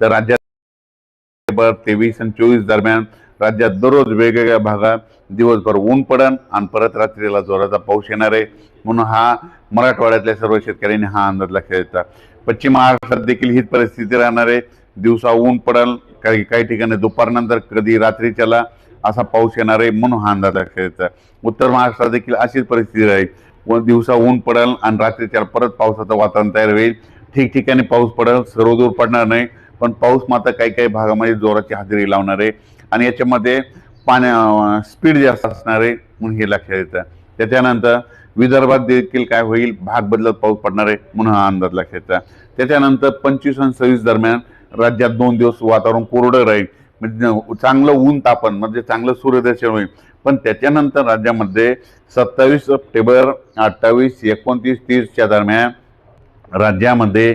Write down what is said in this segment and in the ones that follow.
तर राज्यात तेवीस आणि चोवीस दरम्यान राज्यात दररोज वेगवेगळ्या भागात दिवसभर ऊन पडन आणि परत रात्रीला जोराचा पाऊस येणार आहे. म्हणून हा मराठवाड्यातल्या सर्व शेतकऱ्यांनी हा अंदाज लक्षात येतात पश्चिम महाराष्ट्रात देखील हीच परिस्थिती राहणार आहे. दिवसा ऊन पडल काही काही ठिकाणी दुपारनंतर कधी रात्रीच्याला असा पाऊस येणार आहे म्हणून हा अंदाज लक्षात येतात उत्तर महाराष्ट्रात देखील अशीच परिस्थिती राहील. दिवसा ऊन पडल आणि रात्रीच्या परत पावसाचं वातावरण तयार होईल. ठिकठिकाणी पाऊस पडल सर्वदूर पडणार नाही. पण पाऊस मात्र काही काही भागामध्ये जोराची हजेरी लावणार आहे आणि याच्यामध्ये पाण्या स्पीड जास्त असणार आहे म्हणून हे लक्षात येतं. त्याच्यानंतर विदर्भात देखील काय होईल? भाग बदलत पाऊस पडणार आहे म्हणून हा अंदाज लक्षात येतं. त्याच्यानंतर पंचवीस आणि सव्वीस दरम्यान राज्यात दोन दिवस वातावरण कोरडं राहील. म्हणजे चांगलं ऊन तापन म्हणजे चांगलं सूर्यदर्शन होईल. पण त्याच्यानंतर राज्यामध्ये सत्तावीस सप्टेंबर अठ्ठावीस एकोणतीस तीसच्या दरम्यान राज्यामध्ये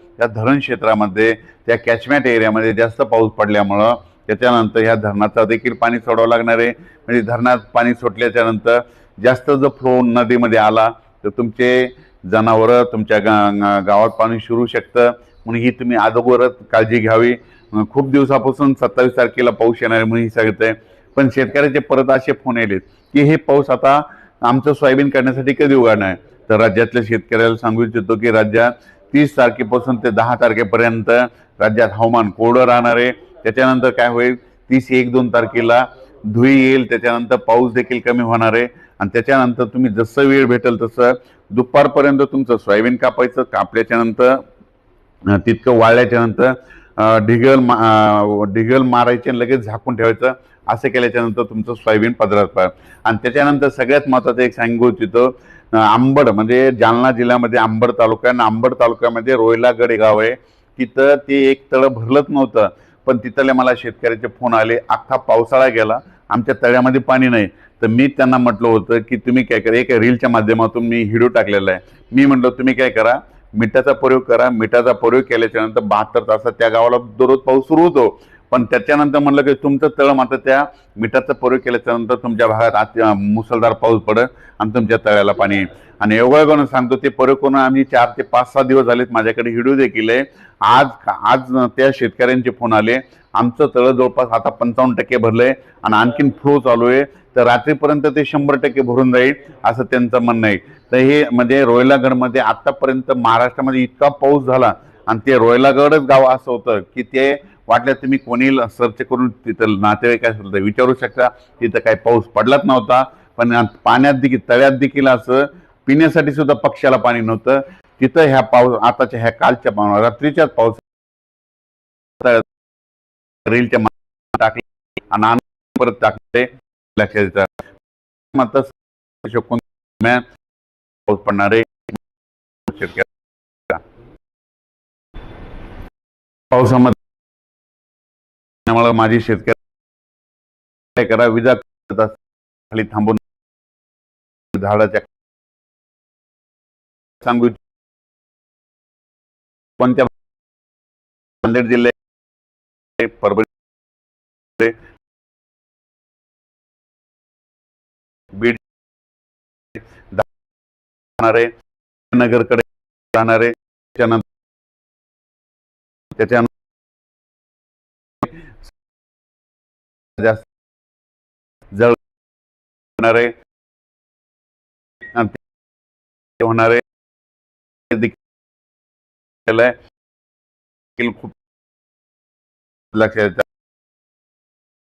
त्या धरण क्षेत्रामध्ये त्या कॅचमॅट एरियामध्ये जास्त पाऊस पडल्यामुळं त्याच्यानंतर ह्या धरणाचं देखील पाणी सोडावं लागणार आहे. म्हणजे धरणात पाणी सुटल्याच्यानंतर जास्त जर फ्लो नदीमध्ये आला तर तुमचे जनावरं तुमच्या गा गावात पाणी शिरू शकतं. म्हणून ही तुम्ही अगोदरच काळजी घ्यावी. खूप दिवसापासून सत्तावीस तारखेला पाऊस येणार आहे म्हणून ही सांगत. पण शेतकऱ्याचे परत असे फोन येलेत की हे पाऊस आता आमचं सोयाबीन करण्यासाठी कधी उघडणार? आहे तर राज्यातल्या शेतकऱ्याला सांगू इच्छितो की राज्यात तीस तारखेपासून ते दहा तारखेपर्यंत राज्यात हवामान कोरडं राहणार आहे. त्याच्यानंतर काय होईल? तीस एक दोन तारखेला धुई येईल. त्याच्यानंतर पाऊस देखील कमी होणार आहे. आणि त्याच्यानंतर तुम्ही जसं वेळ भेटेल तसं दुपारपर्यंत तुमचं सोयाबीन कापायचं कापल्याच्यानंतर तितकं वाळल्याच्यानंतर ढिगल मा ढिगल मारायचे आणि लगेच झाकून ठेवायचं. असं केल्याच्यानंतर तुमचं सोयाबीन पदरात पार आणि त्याच्यानंतर सगळ्यात महत्त्वाचं एक सांगू इच्छितो आंबड म्हणजे जालना जिल्ह्यामध्ये आंबड तालुका आहे. आणि आंबड तालुक्यामध्ये रोयलागड गाव आहे. तिथं ते एक तळं भरलंच नव्हतं. पण तिथले मला शेतकऱ्याचे फोन आले. अख्खा पावसाळा गेला. आमच्या तळ्यामध्ये पाणी नाही. तर मी त्यांना म्हटलं होतं की तुम्ही काय करा? एक रीलच्या माध्यमातून मी हिडू टाकलेला आहे. मी म्हटलं तुम्ही काय करा? मिठाचा प्रयोग करा. मिठाचा प्रयोग केल्याच्यानंतर बहात्तर तासात त्या गावाला दररोज पाऊस सुरू होतो. पण त्याच्यानंतर म्हणलं की तुमचं तळ मात्र त्या मिठाचा प्रयोग केल्याच्यानंतर तुमच्या भागात अति मुसळधार पाऊस पडत आणि तुमच्या तळ्याला पाणी येईल. आणि एवढं करून सांगतो ते प्रयोग करून आम्ही चार ते पाच सहा दिवस झालेत माझ्याकडे हिडिओ देखील आहे. आज आज त्या शेतकऱ्यांचे फोन आले. आमचं तळं जवळपास आता पंचावन्न टक्के भरलंय आणि आणखीन फ्लो चालू आहे. तर रात्रीपर्यंत ते शंभर टक्के भरून जाईल असं त्यांचं म्हणणं आहे. तर हे म्हणजे रोयलागडमध्ये आतापर्यंत महाराष्ट्रामध्ये इतका पाऊस झाला आणि ते रोयलागडच गाव असं होतं की ते वाटलं तुम्ही कोणी सर्च करून तिथं नातेवाईक असेल तर विचारू शकता. तिथं काही पाऊस पडलाच नव्हता. पण पाण्यात देखील तळ्यात देखील असं पिण्यासाठी सुद्धा पक्षाला पाणी नव्हतं. तिथं ह्या पाऊस आताच्या ह्या कालच्या पाव- रात्रीच्याच पाऊस रेलच्या टाकले आणि परत टाकले. लक्षात येतात पाऊस पडणारे पावसामध्ये आम्हाला माझी शेतकरी करा विजा खाली थांबून झाडाच्या सांगू इच्छितो. कोणत्या नांदेड जिल्ह्यात परभणी बीड जाणारे नगरकडे जाणारे त्याच्यानंतर जास्त जळ होणार आहे होणार आहे. खूप लक्षात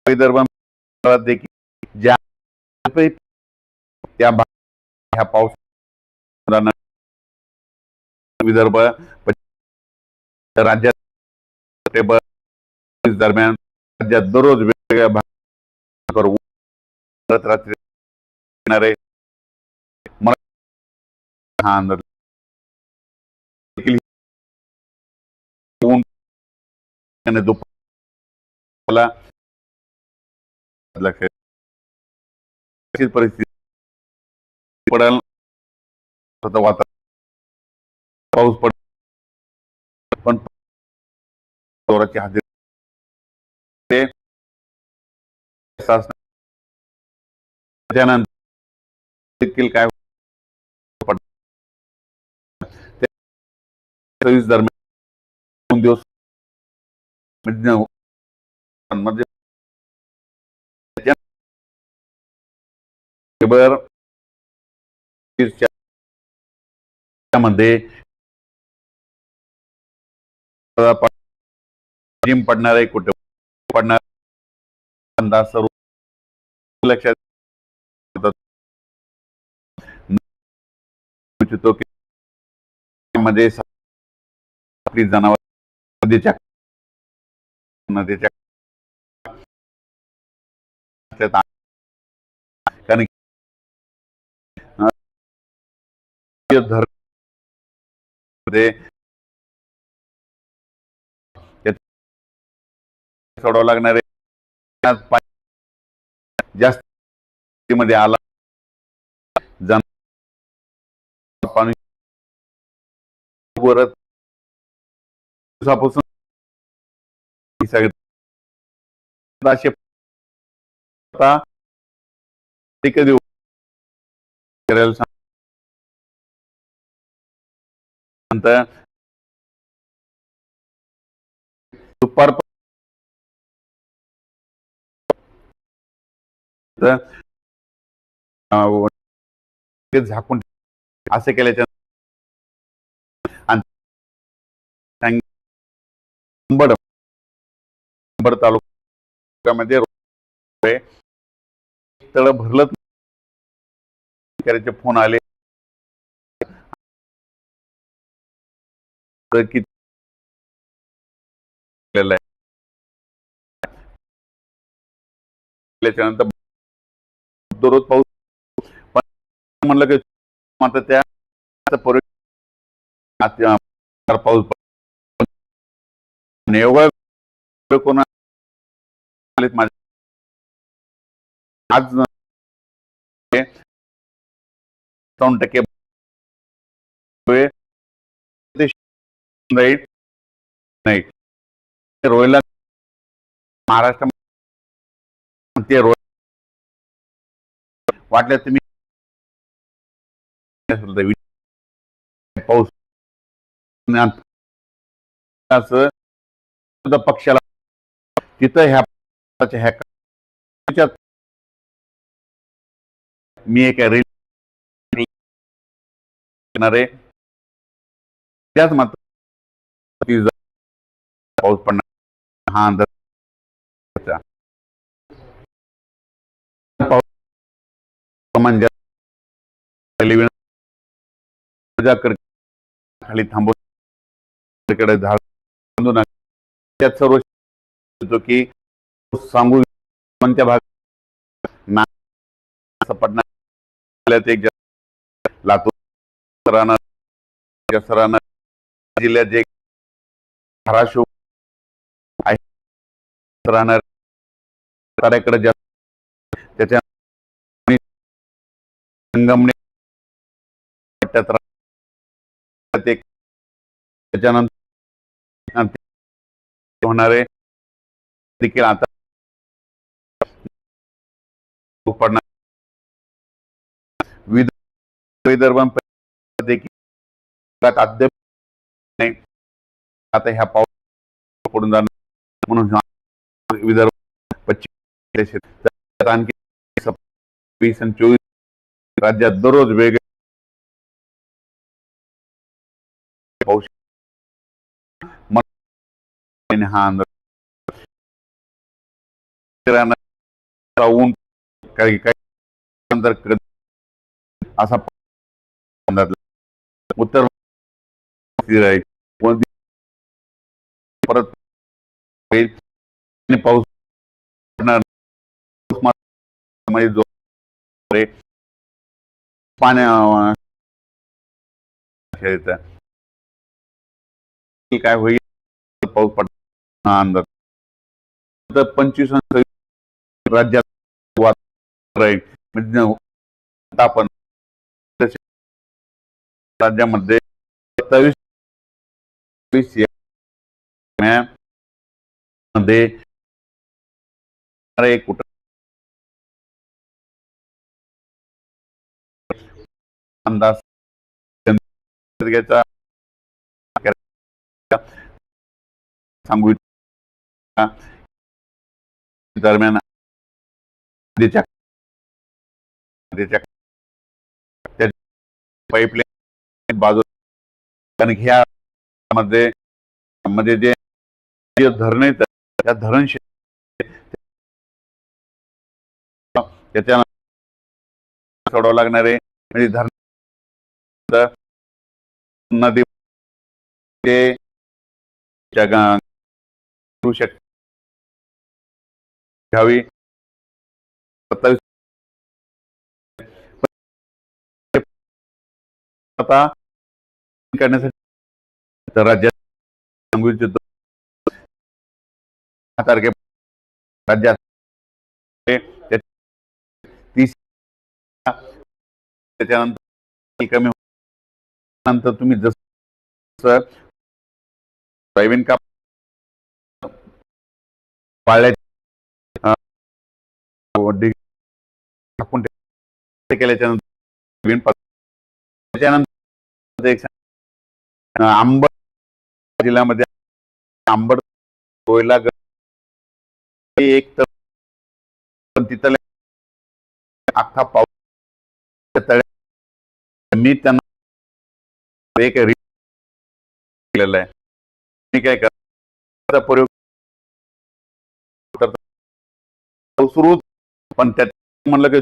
विदर्भात देखील ज्या त्या भाग- ह्या पाऊस विदर्भ राज्यात दरम्यान राज्यात दररोज वेगवेगळ्या रात्री परिस्थिती पडेल वातावरण पाऊस पड पण जोराची हजेरी त्यानंतर देखील काय सव्वीस दरम्यान दोन दिवस म्हणजे, म्हणजे मध्ये जिम पडणार आहे कुठे पडणार अंदाज सर्व लक्षात इच्छितो की मध्ये आपली जनावर नदीच्या नदीच्या कारण सोडावं लागणार आहे. जास्त मध्ये आला जन पाणी वरच दिवसापासून सगळे आता कधी करायला सांग नंतर दुपार अं, ते झाकून असे केल्याच्या आणि अंबड अंबड तालुक्यामध्ये तळ भरलत फोन आले. तर किती दररोज पाऊस म्हणलं की मात्र त्या पूर्वी पाऊस एवढा कोणा आज दोन टक्के होय. नाही ते महाराष्ट्र वाटलं तुम्ही पाऊस पक्षाला तिथं ह्या ह्या मी एक रील आहे त्याच मात्र पाऊस पडणार हा अंदाज त्याचा. पाऊस खाली थांबवकडे कडे झाड त्यात सर्व येतो की सांगू कोणत्या भाग ना पडणार. एक लातूर राहणार राहणार जिल्ह्यात जे धाराशिव आहे. राहणार कार्याकडे जास्त त्याच्या संगमने ते त्याच्यानंतर होणारे देखील आता पडणार. विदर्भ देखील अद्याप आता ह्या पाऊस पडून जाणार म्हणून विदर्भ पश्चिम आणखी वीस आणि चोवीस राज्यात दररोज वेगळे पाऊस असा उत्तर परत पाऊस जो पाण्या काय होईल? पाऊस पडणार अंदाज तर पंचवीस राज्यात वातावरण राहील. म्हणजे राज्यामध्ये सत्तावीसमध्ये कुठं? अंदाज. घ्यायचा सांगू दरम्यान पाईपलाईन बाजू कारण ह्या मध्ये म्हणजे जे जे धरण आहेत त्या धरण क्षे- त्याच्या सोडावं लागणारे म्हणजे धरण नदी ते करू शक घ्यावी. सत्तावीस आता करण्यासाठी राज्यात सांगू इच्छितो. तारखे राज्यात तीस त्याच्यानंतर कमी नंतर तुम्ही जसं सोयाबीन काप पाळल्या केल्याच्या त्याच्यानंतर आंबड जिल्ह्यामध्ये आंबड कोयला एक तर तिथले तिथं अख्खा पाऊस तळ्या मी त्यांना एक केलेलं आहे. काय करतो? प्रयोग सुरू पण त्यात म्हणलं की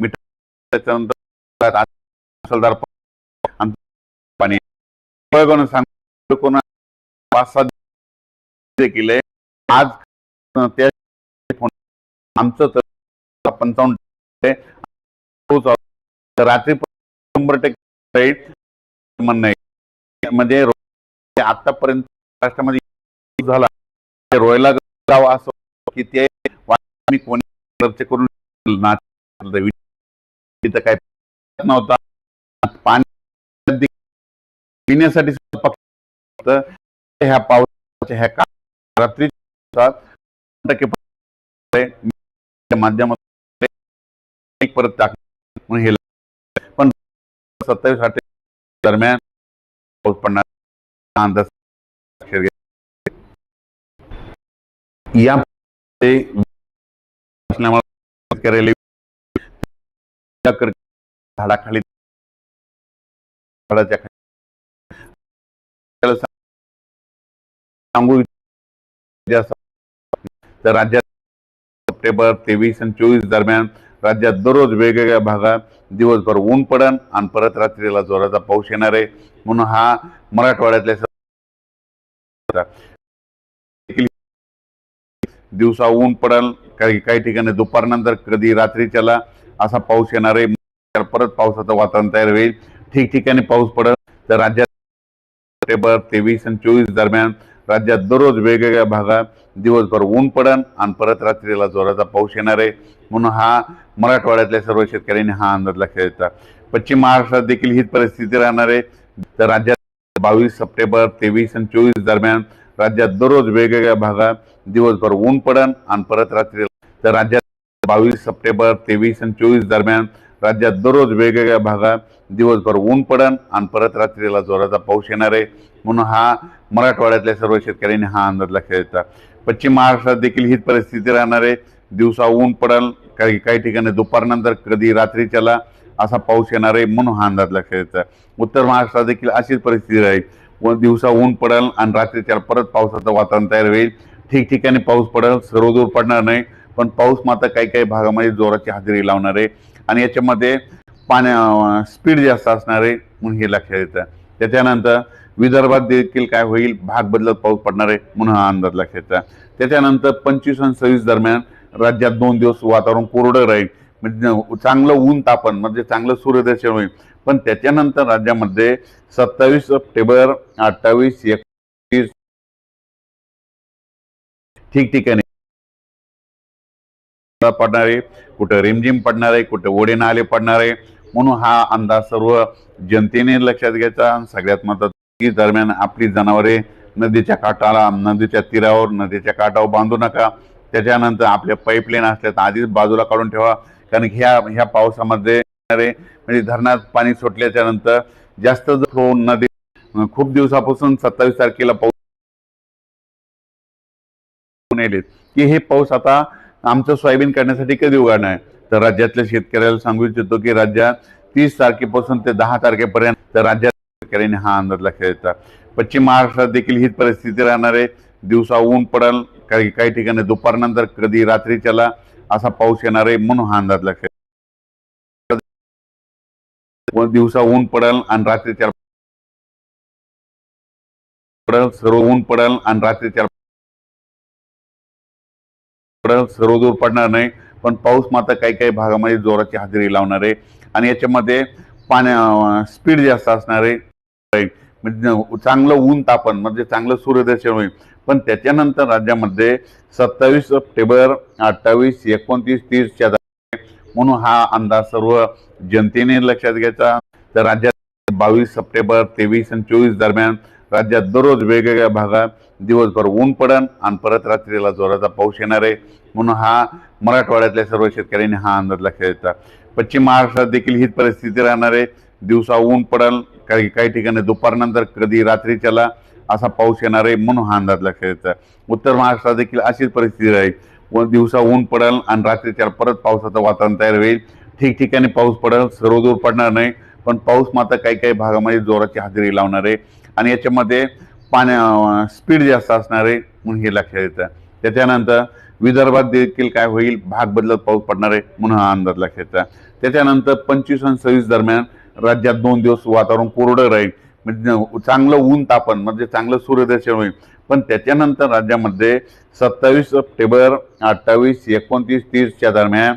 मीठ त्याच्यानंतर मुसळधार पाणी सांग कोणा पाच सात केले. आज त्या आमचं तर पंचावन्न रात्री शंभर टक्के म्हणणं म्हणजे आतापर्यंत महाराष्ट्रामध्ये झाला. रोयला गाव असो की ते कोणी खर्च करून तिथं काय नव्हता. पाणी पिण्यासाठी ह्या पावसाच्या ह्या का रात्री टक्के माध्यमातून परत टाक म्हणून हे पण सत्तावीस अठ्ठावीस दरम्यान पाऊस पडणार हा या ते झाडाखाली सांगू तर राज्यात सप्टेंबर तेवीस आणि चोवीस दरम्यान राज्यात दररोज वेगवेगळ्या भागात दिवसभर ऊन पडन आणि परत रात्रीला जोराचा पाऊस येणार आहे म्हणून हा मराठवाड्यातल्या दिवसा ऊन पडल काही काही ठिकाणी दुपारनंतर कधी रात्रीच्याला असा पाऊस येणार आहे. परत पावसाचं वातावरण तयार होईल. ठिकठिकाणी पाऊस पडल तर राज्यात सप्टेंबर तेवीस आणि चोवीस दरम्यान राज्यात दररोज वेगवेगळ्या भागात दिवसभर ऊन पडन आणि परत रात्रीला जोराचा पाऊस येणार आहे. म्हणून हा मराठवाड्यातल्या सर्व शेतकऱ्यांनी हा अंदाज लक्षात येतात पश्चिम महाराष्ट्रात देखील हीच परिस्थिती राहणार आहे. तर राज्यात बावीस सप्टेंबर तेवीस आणि चोवीस दरम्यान राज्यात दररोज वेगवेगळ्या भागात दिवसभर ऊन पडन आणि परत रात्री तर राज्यात बावीस सप्टेंबर तेवीस आणि चोवीस दरम्यान राज्यात दररोज वेगवेगळ्या भागात दिवसभर ऊन पडन आणि परत रात्रीला जोराचा पाऊस येणार आहे. म्हणून हा मराठवाड्यातल्या सर्व शेतकऱ्यांनी हा अंदाज लक्षात येतात पश्चिम महाराष्ट्रात देखील हीच परिस्थिती राहणार आहे. दिवसा ऊन पडल काही काही ठिकाणी दुपारनंतर कधी रात्रीच्याला असा पाऊस येणार आहे म्हणून हा अंदाज लक्षात येतं उत्तर महाराष्ट्रात देखील अशीच परिस्थिती राहील. व दिवसा ऊन पडेल आणि रात्रीच्या परत पावसाचं वातावरण तयार होईल. ठिकठिकाणी पाऊस पडल सर्वदूर पडणार नाही. पण पाऊस मात्र काही काही भागामध्ये जोराची हजेरी लावणार आहे. आणि याच्यामध्ये पाण्या स्पीड जास्त असणार आहे म्हणून हे लक्षात येतं. त्याच्यानंतर विदर्भात देखील काय होईल? भाग बदलत पाऊस पडणार आहे म्हणून हा अंदाज लक्षात येतं त्याच्यानंतर पंचवीस आणि सव्वीस दरम्यान राज्यात दोन दिवस वातावरण कोरडं राहील. म्हणजे चांगलं ऊन तापन म्हणजे चांगलं सूर्यदर्शन होईल. पण त्याच्यानंतर राज्यामध्ये सत्तावीस सप्टेंबर अठ्ठावीस एकतीस ठिकठिकाणी पडणार आहे कुठं रिमझिम पडणार आहे कुठं ओढे नाले पडणार. आहे म्हणून हा अंदाज सर्व जनतेने लक्षात घ्यायचा. सगळ्यात महत्वाची दरम्यान आपली जनावरे नदीच्या काठाला नदीच्या तीरावर नदीच्या काठावर बांधू नका. त्याच्यानंतर आपल्या पाईपलाईन असल्या तर आधीच बाजूला काढून ठेवा. कारण ह्या ह्या पावसामध्ये येणारे म्हणजे धरणात पाणी सुटल्याच्या नंतर जास्त जर हो नदी खूप दिवसापासून सत्तावीस तारखेला पाऊस की हे पाऊस आता आमचं सोयाबीन काढण्यासाठी कधी उघडणार आहे? तर राज्यातल्या शेतकऱ्याला सांगू इच्छितो की राज्यात तीस तारखेपासून ते दहा तारखेपर्यंत तर राज्यात शेतकऱ्यांनी हा अंदाज लक्षात येतात पश्चिम महाराष्ट्रात देखील हीच परिस्थिती राहणार आहे. दिवसा ऊन पडल काही काही ठिकाणी दुपारनंतर कधी रात्रीच्याला असा पाऊस येणार आहे म्हणून हा अंदाज लक्षात दिवसा ऊन पडल आणि रात्री चार पडेल सर्व ऊन पडेल आणि रात्रीच्या पडेल सर्व दूर पडणार नाही. पण पाऊस मात्र काही काही भागामध्ये जोराची हजेरी लावणार आहे. आणि याच्यामध्ये पाण्या स्पीड जास्त असणार आहे. म्हणजे चांगलं ऊन तापन म्हणजे चांगलं सूर्यदर्शन होईल. पण त्याच्यानंतर राज्यामध्ये सत्तावीस सप्टेंबर अठ्ठावीस एकोणतीस तीसच्या म्हणून हा अंदाज सर्व जनतेने लक्षात घ्यायचा. तर राज्यात बावीस सप्टेंबर तेवीस आणि चोवीस दरम्यान राज्यात दररोज वेगवेगळ्या भागात दिवसभर ऊन पडन आणि परत रात्रीला जोराचा पाऊस येणार आहे. म्हणून हा मराठवाड्यातल्या सर्व शेतकऱ्यांनी हा अंदाज लक्षात घ्यायचा पश्चिम महाराष्ट्रात देखील हीच परिस्थिती राहणार आहे. दिवसा ऊन पडल काही काही ठिकाणी दुपारनंतर कधी रात्रीच्याला असा पाऊस येणार आहे म्हणून हा अंदाज लक्षात येतं उत्तर महाराष्ट्रात देखील अशीच परिस्थिती राहील. व दिवसा ऊन पडेल आणि रात्रीच्या परत पावसाचं वातावरण तयार होईल. ठिकठिकाणी पाऊस पडल सर्वदूर पडणार नाही. पण पाऊस मात्र काही काही भागामध्ये जोराची हजेरी लावणार आहे. आणि याच्यामध्ये पाण्या स्पीड जास्त असणार आहे म्हणून हे लक्षात येतं त्याच्यानंतर विदर्भात देखील काय होईल? भाग बदलत पाऊस पडणार आहे म्हणून हा अंदाज लक्षात येतं त्याच्यानंतर पंचवीस आणि सव्वीस दरम्यान राज्यात दोन दिवस वातावरण कोरडं राहील. म्हणजे चांगलं ऊन तापन म्हणजे चांगलं सूर्यदर्शन होईल. पण त्याच्यानंतर राज्यामध्ये सत्तावीस सप्टेंबर अठ्ठावीस एकोणतीस तीसच्या दरम्यान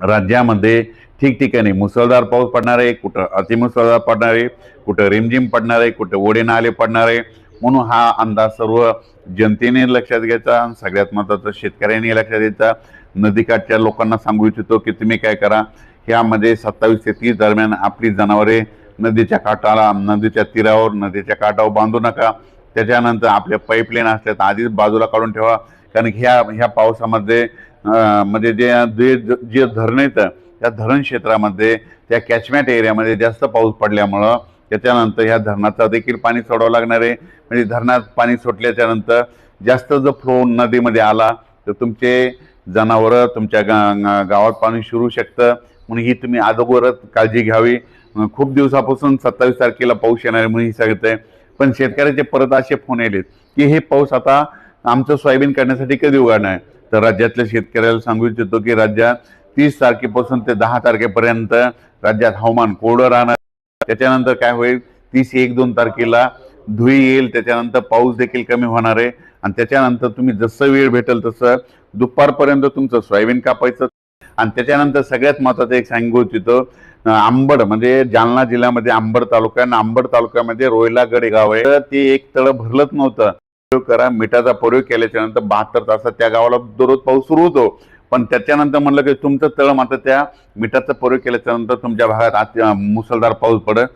राज्यामध्ये ठिकठिकाणी मुसळधार पाऊस पडणार आहे कुठं अतिमुसळधार पडणार आहे कुठं रिमझिम पडणार आहे कुठं ओढे नाले पडणार आहे. म्हणून हा अंदाज सर्व जनतेने लक्षात घ्यायचा आणि सगळ्यात महत्त्वाचं शेतकऱ्यांनी लक्षात घ्यायचा. नदीकाठच्या लोकांना सांगू इच्छितो की तुम्ही काय करा ह्यामध्ये सत्तावीस ते तीस दरम्यान आपली जनावरे नदीच्या काठाला नदीच्या तीरावर नदीच्या काठावर बांधू नका. त्याच्यानंतर आपल्या पाईपलाईन असल्या तर आधीच बाजूला काढून ठेवा. कारण ह्या ह्या पावसामध्ये म्हणजे जे जे जे धरण येतं त्या धरण क्षेत्रामध्ये त्या कॅचमॅट एरियामध्ये जास्त पाऊस पडल्यामुळं त्याच्यानंतर ह्या धरणाचा देखील पाणी सोडावं लागणार आहे. म्हणजे धरणात पाणी सुटल्याच्यानंतर जास्त जर फ्लो नदीमध्ये आला तर तुमचे जनावरं तुमच्या गा गावात पाणी शिरू शकतं. म्हणून ही तुम्ही अगोदरच काळजी घ्यावी. खूप दिवसापासून सत्तावीस तारखेला पाऊस येणार आहे म्हणून सांगत सांगतंय पण शेतकऱ्याचे परत असे फोन येलेत की हे पाऊस आता आमचं सोयाबीन काढण्यासाठी कधी उघडणार आहे? तर राज्यातल्या शेतकऱ्याला सांगू इच्छितो की राज्यात तीस तारखेपासून ते दहा तारखेपर्यंत राज्यात हवामान कोरडं राहणार. त्याच्यानंतर काय होईल? तीस एक दोन तारखेला धुई येईल. त्याच्यानंतर पाऊस देखील कमी होणार आहे. आणि त्याच्यानंतर तुम्ही जसं वेळ भेटेल तसं दुपारपर्यंत तुमचं सोयाबीन कापायचं. आणि त्याच्यानंतर सगळ्यात महत्वाचं एक सांगू इच्छितो आंबड म्हणजे जालना जिल्ह्यामध्ये आंबड तालुका आणि आंबड तालुक्यामध्ये रोहिलागड हे गाव आहे. तर ते एक तळ भरलंच नव्हतं. करा मिठाचा प्रयोग केल्याच्यानंतर बहात्तर तासात त्या गावाला दररोज पाऊस सुरू होतो. पण त्याच्यानंतर म्हणलं की तुमचं तळ मात्र त्या मिठाचा प्रयोग केल्याच्यानंतर तुमच्या भागात मुसळधार पाऊस पडत.